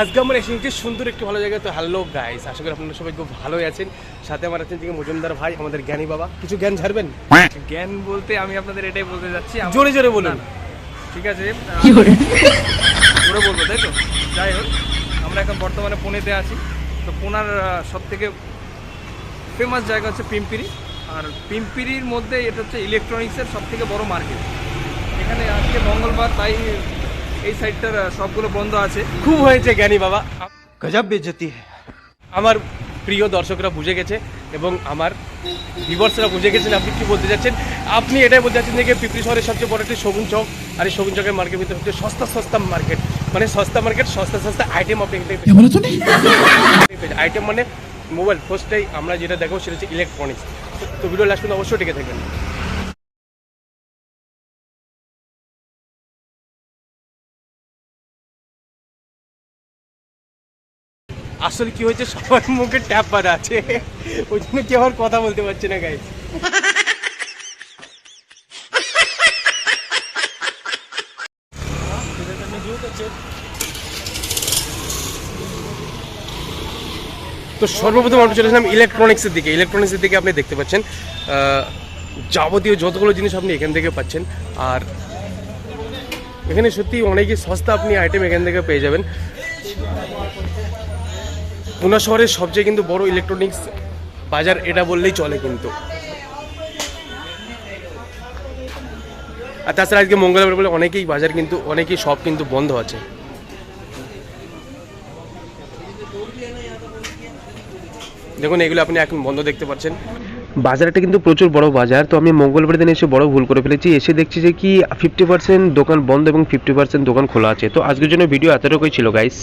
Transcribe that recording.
আজকে আমরা এসেছি সুন্দর একটি ভালো জায়গায় তো হ্যালো গাইস আশা করি আপনারা সবাই খুব ভালোই আছেন। সাথে আমার আছেন থেকে মজুমদার ভাই আমাদের জ্ঞানী বাবা। কিছু জ্ঞান ছাড়বেন? জ্ঞান বলতে আমি আপনাদের এটাই বলতে যাচ্ছি জোরে জোরে বলুন। ঠিক আছে জোরে বলব তাই তো? যাই হোক আমরা এখন বর্তমানে পুনেতে আছি। তো পুনার সব থেকে ফেমাস জায়গা হচ্ছে পিম্পিরি। আর পিম্পিরির মধ্যে এটা হচ্ছে ইলেকট্রনিক্সের সব থেকে বড় মার্কেট এখানে আজকে মঙ্গলবার তাই এই সাইডটার সবগুলো বন্ধ আছে। খুব হয়েছে জ্ঞানী বাবা। গজব বেজতি আমার প্রিয় দর্শকরা বুঝে গেছে এবং আমার ভিভার্সরা বুঝে গেছেন আপনি কী বলতে যাচ্ছেন। আপনি এটাই বলতে যাচ্ছেন যে পিপড়ি শহরের সবচেয়ে বড় একটি শগুন চক আর এই শগুন চকের মার্কেট ভিতরে হচ্ছে সস্তা সস্তা মার্কেট মানে সস্তা মার্কেট সস্তা সস্তা আইটেম আপনি আইটেম মানে মোবাইল ফার্স্টেই আমরা যেটা দেখো সেটা হচ্ছে ইলেকট্রনিক্স তো ভিডিও লাস্ট পর্যন্ত অবশ্যই টিকে থাকবেন। আসলে কি হয়েছে? সবার মুখে ট্যাপ বাঁধা আছে। ওই জন্য কেউ আর কথা বলতে পারছে না গাইজ তো সর্বপ্রথম আমরা চলে এসেছিলাম ইলেকট্রনিক্সের দিকে। ইলেকট্রনিক্সের দিকে আপনি দেখতে পাচ্ছেন যাবতীয় যতগুলো জিনিস আপনি এখান থেকে পাচ্ছেন। আর এখানে সত্যি অনেকই সস্তা আপনি আইটেম এখান থেকে পেয়ে যাবেন। পুনা শহরের সবচেয়ে কিন্তু বড় ইলেকট্রনিক্স বাজার এটা বললেই চলে কিন্তু। আর তাছাড়া আজকে মঙ্গলবার বলে অনেকেই বাজার কিন্তু, অনেকেই সব কিন্তু বন্ধ আছে। দেখুন, এগুলো আপনি এখন বন্ধ দেখতে পাচ্ছেন। বাজারটা কিন্তু প্রচুর বড় বাজার, তো আমি মঙ্গলবার দিন এসে বড় ভুল করে ফেলেছি। এসে দেখছি যে কি ফিফটি পার্সেন্ট দোকান বন্ধ এবং ফিফটি পার্সেন্ট দোকান খোলা আছে। তো আজকের জন্য ভিডিও এতটুকুই ছিল গাইস